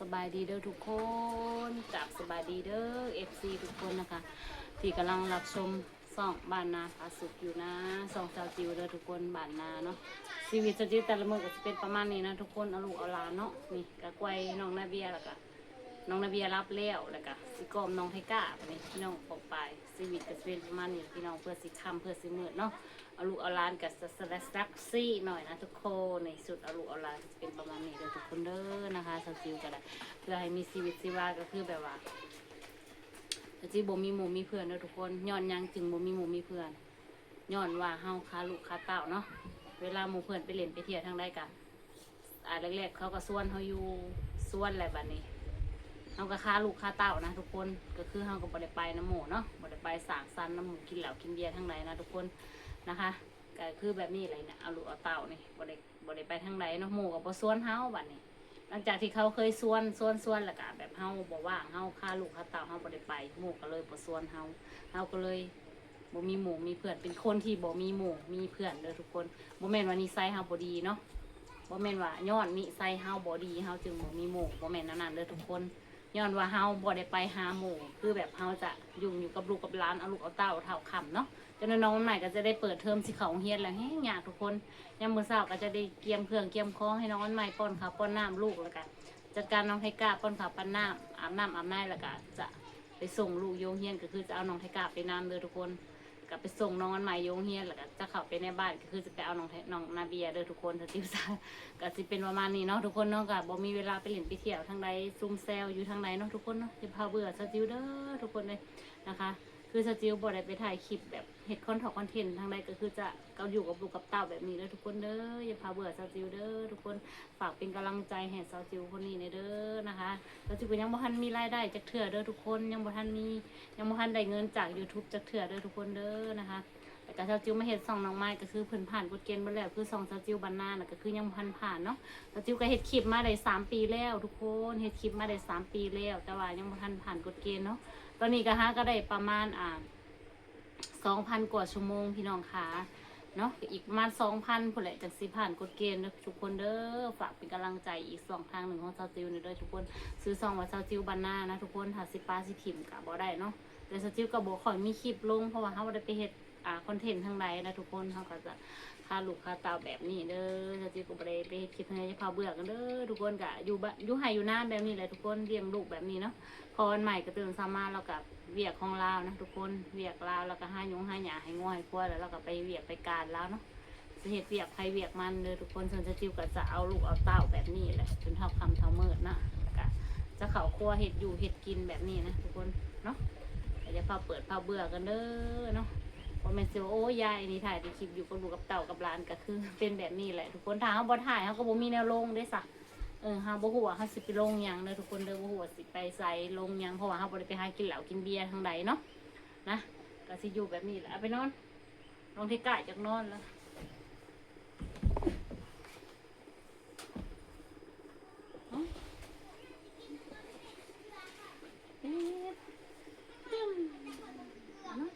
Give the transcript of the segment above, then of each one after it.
สบายดีเด้อทุกคนกับสบายดีเด้อ FC ทุกคนนะคะ ที่กำลังรับชมส่องบ้านนาผาสุกอยู่นะส่องเจ้าจิวเด้อทุกคนบ้านนาเนาะชีวิตจะจิวแต่ละมือก็จะเป็นประมาณนี้นะทุกคนเอาลูกเอาหลานเนาะนี่กะกวยน้องนาเบียแล้วก็ น้องนาเบียรับแล้วแล้วก็สิกอมน้องไทก้าไปนี่พี่น้องออกไปชีวิตก็จะเป็นประมาณนี้พี่น้องเพื่อสิคำเพื่อสิมืดเนาะเอาลูกเอาหลานกับสแลสแท็กซี่หน่อยนะทุกคนในสุดเอาลูกเอาหลานก็จะเป็นประมาณนี้เด้อทุกคนเด้อนะคะชาวจิวก็ได้เพื่อให้มีชีวิตชีวาก็คือแบบว่าแต่ที่บ่มีหมู่มีเพื่อนเด้อทุกคนย้อนยังจึงบ่มีหมู่มีเพื่อนย้อนว่าเฮาคาลูกคาเต้าเนาะเวลาหมู่เพื่อนไปเล่นไปเที่ยวทางใดกันอ่าแรกๆเขาก็ส่วนเฮาอยู่ส่วนอะไรบัดนี้ เฮาก็คาลูกคาเต้านะทุกคนก็คือเฮาก็บ่ได้ไปน้ำหมู่เนาะบ่ได้ไปสางสรรค์น้ำหมูกินเหล้ากินเบียร์ทางใดนะทุกคนนะคะก็คือแบบนี้เลยเนี่ยเอาลูกเอาเต้านี่บ่ได้บ่ได้ไปทางใดเนาะหมูก็บ่ส่วนเฮาบัดนี้ หลังจากที่เขาเคยส่วนส่วนส่วนแล้วก็แบบเฮาบ่ว่างเฮาค่าลูกค่าเต่าเฮาบ่ได้ไปหมูก็เลยบ่ส่วนเฮาเฮาก็เลยบ่มีหมู่มีเพื่อนเป็นคนที่บ่มีหมู่มีเพื่อนเด้อทุกคนบ่แม่นว่านิสัยเฮาบ่ดีเนาะบ่แม่นว่าย้อนนิสัยเฮาบ่ดีเฮาจึงบ่มีหมู่บ่แม่นนวนั้นเด้อทุกคน ย้อนว่าเฮาบ่ได้ไปหาหมู่คือแบบเฮาจะยุ่งอยู่กับลูกกับหลานเอาลูกเอาเต้าเท่าคำเนาะจนน้องวันใหม่ก็จะได้เปิดเทอมสิเขาเฮียนแล้วแฮงยากทุกคนยามมื้อเช้าก็จะได้เกียมเครื่องเกียมคองให้น้องวันใหม่ป้อนข้าวป้อนน้ำลูกแล้วกันจัดการน้องไทก้าป้อนข้าวป้อนน้ำอาบน้ำอาบน้ำแล้วก็จะไปส่งลูกโยงเฮียนก็คือจะเอาน้องไทก้าไปน้ำเลยทุกคน ก็ไปส่งน้องอันใหม่ยงเฮียนแล้วก็จะเข้าไปในบ้านก็คือจะไปเอาน้องไทน้องนาเบียเด้อทุกคนถ้าติวซาก็สิเป็นประมาณนี้เนาะทุกคนเนาะก็บ่มีเวลาไปเล่นไปเที่ยวทางใดซุ่มแซวอยู่ทางใดเนาะทุกคนเนาะจะพาเบื่อสติวเด้อทุกคนเลยนะคะ คือสจิวบ่ได้ไปถ่ายคลิปแบบเฮ็ดคอนทคอนเทนต์ทางใดก็คือจะก็อยู่กับลูกกับเต้าแบบนี้เด้อทุกคนเด้ออย่าพาเบื่อสจิวเด้อทุกคนฝากเป็นกำลังใจให้สาวจิวคนนี้ในเด้อ นะคะสาวจิวก็ยังบ่ทันมีรายได้จากเถื่อเด้อทุกคนยังบ่ทันมียังบ่ทันได้เงินจาก YouTube จากเถื่อเด้อทุกคนเด้อนะคะแต่ก็สาจิวมาเฮ็ดซองน้องไม้ก็คือเพิ่นผ่านกฎเกณฑ์บ่แล้วคือซองสาจิวบรรณาน่ะก็คือยังบ่ทันผ่านเนาะสาจิวก็เฮ็ดคลิปมาได้สามปีแล้วทุกคนเฮ็ดคลิปมาได้สามปีแล้ว แต่ว่ายังบ่ทันผ่านกฎเกณฑ์เนาะตอนนี้ก็หาก็ได้ประมาณอ่าสองพันกว่าชั่วโมงพี่น้องคะ เนาะอีกประมาณสองพันผู้แหละจากสิผ่านกฎเกณฑ์เด้อทุกคนเด้อฝากเป็นกำลังใจอีกสองทางหนึ่งของชาวจิวนี่เด้อทุกคนซื้อซองว่าชาวจิวบันหน้านะทุกคนหาสิปาสิถิ่มกับบ่ได้เนาะแต่ชาวจิวก็บบ่ค่อยมีคลิปลงเพราะว่าเขาบ่ได้ไปเฮ็ด อ่าคอนเทนต์ทางใดนะทุกคนเฮาก็จะค่าลูกค่าเตาแบบนี้เด้อซาวจิวก็บ่ได้ไปเฮ็ดคลิปทางใดจะพาเบื่อกันเด้อทุกคนก็อยู่บ้านอยู่ไห้อยู่หน้าแบบนี้แหละทุกคนเลี้ยงลูกแบบนี้เนาะพอวันใหม่ก็ตื่นสามาเรากับเวียกของเรานะทุกคนเวียกเราแล้วก็ห้ายุงห้าหยาให้ง่อยกลัวแล้วเราก็ไปเวียกไปการแล้วเนาะจะเห็ดเวียกใครเวียกมันเลยทุกคนส่วนจะจิวก็จะเอาลูกเอาเต้าแบบนี้แหละจนเท่าคำเท่าเมิดนะก็จะเขาครัวเห็ดอยู่เห็ดกินแบบนี้นะทุกคนเนาะจะพาเปิดพาเบื่อกันเด้อเนาะ พอแม่นเซลโอ้ยายนี่ถ่ายติคลิปอยู่กับลูกกับเต่ากับหลานก็คือเป็นแบบนี้แหละ ทุกคนถ้าเขาบ่ถ่ายเขาก็บ่มีแนวลงได้สักเออเฮาบ่ฮู้ว่าเฮาสิไปลงหยังเด้อทุกคนเด้อบ่ฮู้ว่าสิไปไสลงหยังเพราะว่าเฮาบ่ได้ไปหากินเหล้ากินเบียร์ทางใดเนาะนะก็สิอยู่แบบนี้แหละเอาไปนอนลงที่กะจากนอนแล้วเอ้าเอ๊ะตึ้มเนาะ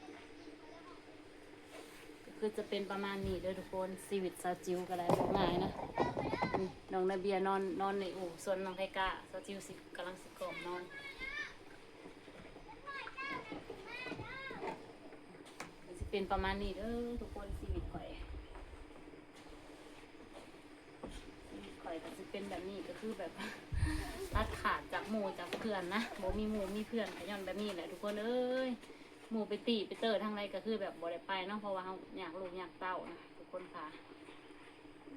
ก็คือ จะเป็นประมาณนี้เด้อทุกคนชีวิตซาจิวก็ได้บ่ง่ายนะนี่น้องนาเบียนอนนอนในอู่ส่วนน้องไทก้าจิวสิกำลังสิกล่อมนอนมันสิเป็นประมาณนี้เด้อทุกคนชีวิตข่อยชีวิตข่อยก็สิเป็นแบบนี้ก็คือแบบตัดขาดจากหมู่จากเพื่อนนะบ่มีหมู่มีเพื่อนขย้อนแบบนี้แหละทุกคนเอ้ย หมู่ไปตีไปเตอทางไรก็คือแบบบ่ได้ไปเนาะเพราะว่าเขาอยากลูกอยากเต้านะทุกคนค่ะ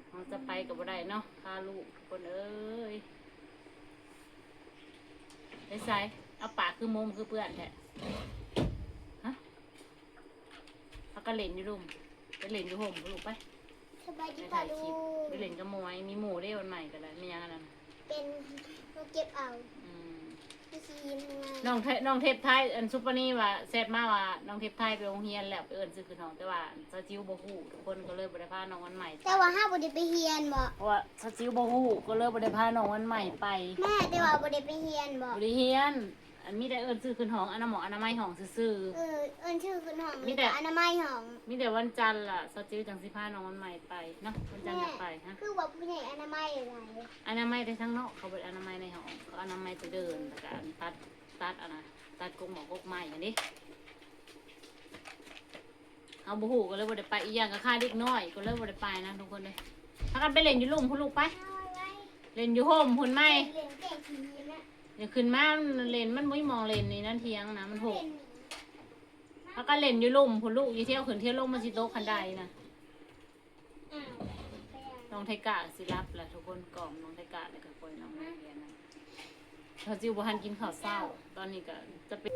เราจะไปกับบ่ได้เนาะพาลูกทุกคนเอ้ยไอ้ใส่เอาปากคือมุมคือเปื่อนแท้ฮะพักกระเล่นอยู่รุมไปเล่นอยู่ห่มลูกไปสบายไปดีถ่าป่ะยลูคลิปกไปเล่นกับหมวยมีหมูได้วันใหม่กันแล้วมียังอะไรนะเป็นลูกเก็บเอาอืมพี่ ซียิ้มทำไงน้องเทน้องเทปไทยอันซุปเปอร์นี่ว่าแซดมาว่าน้องเทปไทยไปโรงเรียนแล้วไปเอิ้นซื้อคือน้องแต่ว่าซาจิวบ่ฮู้ทุกคนก็เลยบ่ได้พาน้องวันใหม่ไปแต่ว่าห้าบไดไปเฮียนบ่เพราะว่าซาจิวบ่ฮู้ก็เลยบ่ได้พาน้องวันใหม่ไปแม่แต่ว่าบไดไปเฮียนบ่บริเฮียน อันมีแต่เอิญซื้อขึ้นห้องอันน้ำหมออนามัยห้องซื่อ เออเอินชื่อคุณหอมมีแต่อนามัยหอมๆมีแต่วันจันทร์ล่ะสจิวจังสิพาน้องวันใหม่ไปเนาะวันจันทร์จะไปฮะ คือว่าผู้ใหญ่อนามัยอะไรอนามัยได้ทั้งนอกเขาเป็นอนามัยในห้องเขาอนามัยจะเดินแต่การตัดตัดอะนะตัดกกหมอกกกไม้อย่างนี้เอาบุหูก็เลยบ่ได้ไปอีกอย่างก็ค่าเด็กน้อย ก็เลยบ่ได้ไปนะทุกคนเลยพากันไปเล่นอยู่ลุ่มพุ่นลูกไป เล่นอยู่โฮมพุ่นไม่เรียนเก่งทีนะเดี๋ยวขึ้นมามันเล่นมันไม่มองเล่นนี่นั่นเทียงนะมันหกเรียนพากันเล่นอยู่ลุ่มพุ่นลูกอยู่เที่ยวขึ้นเที่ยวลงมาสิโต๊ะคันใดนะอ้าวไปอะน้องไทกะสิรับแหละทุกคนกล่อมน้องไทกะแล้วก็คอยน้องนักเรียนนะเขาจิวบ่ทันกินข้าวเช้า ตอนนี้ก็จะเป็น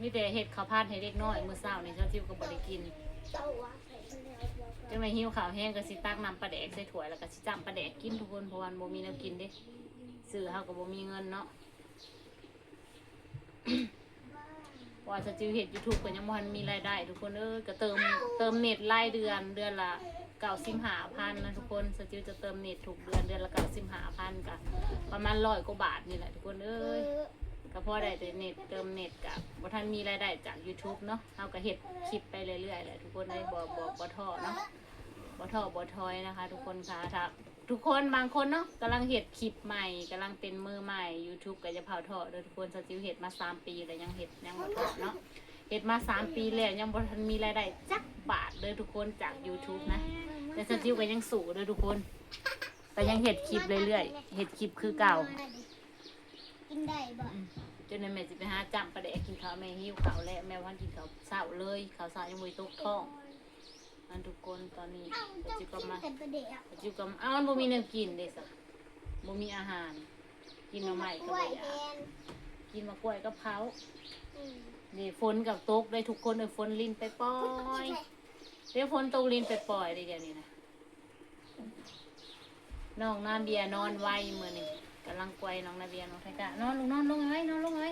มีแต่เห็ดข้าวผัดให้เด็กน้อยมื้อเช้านี่เจ้าจิวก็บ่ได้กินเจ้าว่าใส่แล้วบอกจังไดหิวข้าวแห้งก็สิตักน้ำปลาแดกใส่ถ้วยแล้วก็สิจ้ำปลาแดกกินทุกคนเพราะว่ามันบ่มีแนวกินเด้ ซื้อเฮาก็บ่มีเงินเนาะว่าจะจิวเห็ด YouTube ก็ยังบ่ทันมีรายได้ ทุกคนเอ้ยก็เติมเติมเน็ตรายเดือนเดือนละ95,000นะทุกคนสจิวจะเติมเน็ตทุกเดือนเดือนละ95,000ก็ประมาณ100กว่าบาทนี่แหละทุกคนเอ้ยก็พอได้แต่เน็ตเติมเน็ตกับบ่ทันมีรายได้จาก YouTube เนาะเฮาก็เฮ็ดคลิปไปเรื่อยๆแหละทุกคนได้บ่บ่บ่ท้อเนาะบ่ท้อบ่ถอยนะคะ ทุกคนค่ะถ้า ทุกคนบางคนเนาะกำลังเฮ็ดคลิปใหม่กำลังเป็นมือใหม่ YouTube ก็จะเผาท้อเด้อทุกคนสจิวเฮ็ดมา3ปีแล้วยังเฮ็ดยังบ่ท้อเนาะเฮ็ดมา3ปีแล้วยังบ่ทันมีรายได้จักบาทเลยทุกคนจาก YouTube นะแต่สจิวก็ยังสู้เด้อทุกคนก็ยังเฮ็ดคลิปเรื่อยๆเฮ็ดคลิปคือเก่ากินได้บ่จนในแม่สิไปหาจำประเดกกินข้าวแม่หิวข้าวแล้วแม่วันกินข้าวเช้าเลยข้าวเช้ายังไม่ตกท้องอั นทุกคนตอนนี้เอ้าปัจเจ้าจุกิบันนมาแต่ประเดี๋ยวปัจจุบันอ้าวมันบ่มีเนื้อกินเด้สะบ่มีอาหาร กินมาใหม่ก็ไหวบ่อแทยากนกินมากล้วยกับเผาอืมนี่ฝนกับตกได้ทุกคนเออฝนลินไปปล่อยเดี๋ยวฝนตกลินไปปล่อยเลยเดี๋ยวนี้นะน้องนาเบียนอนไวมื้อนี้กำลังกวยน้องนาเบียน้องไทกะนอนลงนอนลงไว้นอนลงไว้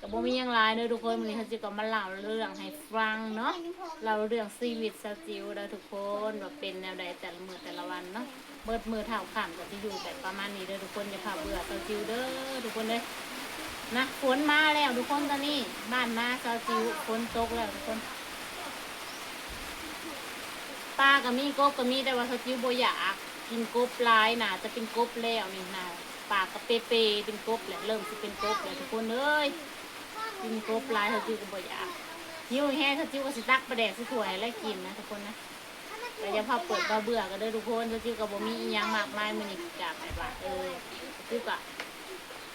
ก็บ่มีหยังหลายเด้อทุกคนวันนี้เขาจะก็มาเล่าเรื่องให้ฟังเนาะเล่าเรื่องชีวิตสาวจิวเด้อทุกคนว่าเป็นแนวใดแต่ละมื้อแต่ละวันเนาะเบิดมือเท่าข้ามก็สิอยู่แบบประมาณนี้เด้อทุกคนอย่าพาเบื่อสาวจิวเด้อทุกคนเด้อนะฝนมาแล้วทุกคนตอนนี้บ้านนาสาวจิวฝนตกแล้วทุกคนปลาก็มีกบก็มีแต่ว่าสาวจิวบ่อยากกินกบหลายน่ะจะเป็นกบแล้วนี่น่ะ ปากก็เปเปเป็นกบแหละเริ่มสิเป็นกบแล้วทุกคนเอ้ยกินกบลายเขาจิ้วก็บ่อยากหิวแห้งเขาจิ้วก็สิตักประแดกสิถ้วยแล้วกินนะทุกคนนะแต่อย่าพาเปิดเบื่อก็เด้ทุกคนเขาจิ้วก็บ่มีอีหยังมากมายมื้อนี้กราบไปว่าเออจิ้วก็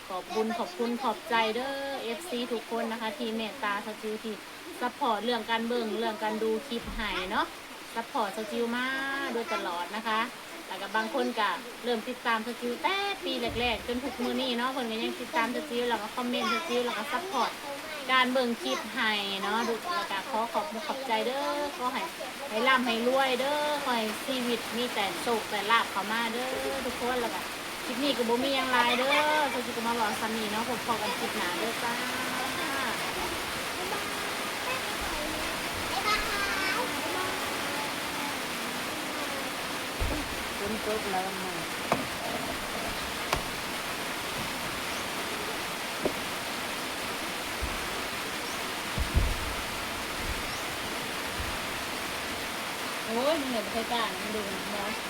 ขอบคุณขอบคุณขอบใจเด้อ FC ทุกคนนะคะ ที่เมตตาเขาจิ้วที่ซัพพอร์ตเรื่องการเบิ่งเรื่องการดูคลิปให้เนาะซัพพอร์ตเขาจิ้วมาโดยตลอดนะคะ แล้วก็บางคนก็เริ่มติดตามสจิวแต่ปีแรกๆจนทุกมือนี้เนาะคนก็ยังติดตามสจิวแล้วก็คอมเมนต์สจิวแล้วก็ซัพพอร์ตการเบิ่งคลิปให้เนาะดูแล้วก็ขอขอบคุณขอบใจเด้อขอให้ให้ร่ำให้รวยเด้อขอให้ชีวิตมีแต่สุขแต่ลาบเข้ามาเด้อทุกคนแล้วก็คลิปนี้ก็บ่มีหยังหลายเด้อเขาสิก็มาบอกซ้ำนี้เนาะผมพอกันคลิปหน้าเด้อจ้า บ๊ายบาย ฝนตกแล้วมาโอ้ยเหนื่อยไปกล้างดูนะ